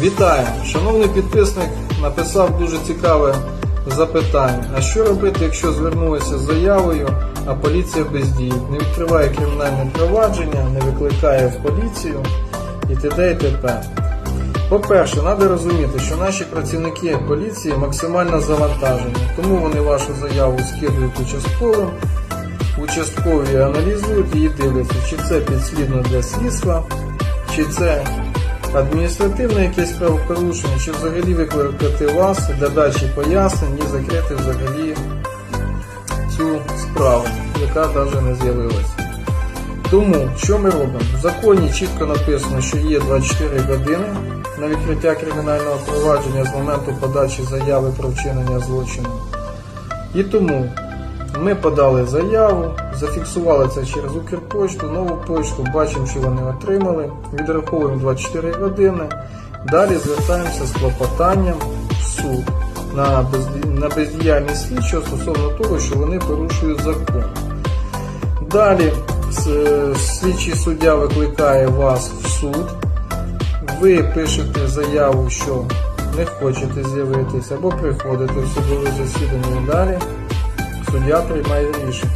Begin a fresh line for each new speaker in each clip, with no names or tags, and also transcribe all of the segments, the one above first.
Вітаю! Шановний підписник написав дуже цікаве запитання. А що робити, якщо звернулися з заявою, а поліція бездіє? Не відкриває кримінальне провадження, не викликає в поліцію і т.д. і т.п. По-перше, треба розуміти, що наші працівники поліції максимально завантажені, тому вони вашу заяву скидують участковим, участкові аналізують і дивляться, чи це підслідно для слідства, чи це адміністративне якесь правопорушення, чи взагалі викликати вас для дачі пояснень і закрити взагалі цю справу, яка навіть не з'явилася. Тому що ми робимо? В законі чітко написано, що є 24 години на відкриття кримінального провадження з моменту подачі заяви про вчинення злочину. І тому ми подали заяву, зафіксували це через Укрпочту, нову почту, бачимо, що вони отримали, відраховуємо 24 години. Далі звертаємося з клопотанням в суд на, безді- на бездіяльність слідчого стосовно того, що вони порушують закон. Далі слідчий суддя викликає вас в суд. Ви пишете заяву, що не хочете з'явитися, або приходите в судове засідання і далі суддя приймає рішення.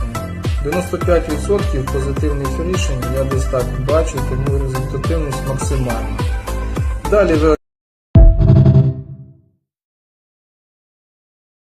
95% позитивних рішень я десь так бачу, тому результативність максимальна. Далі ви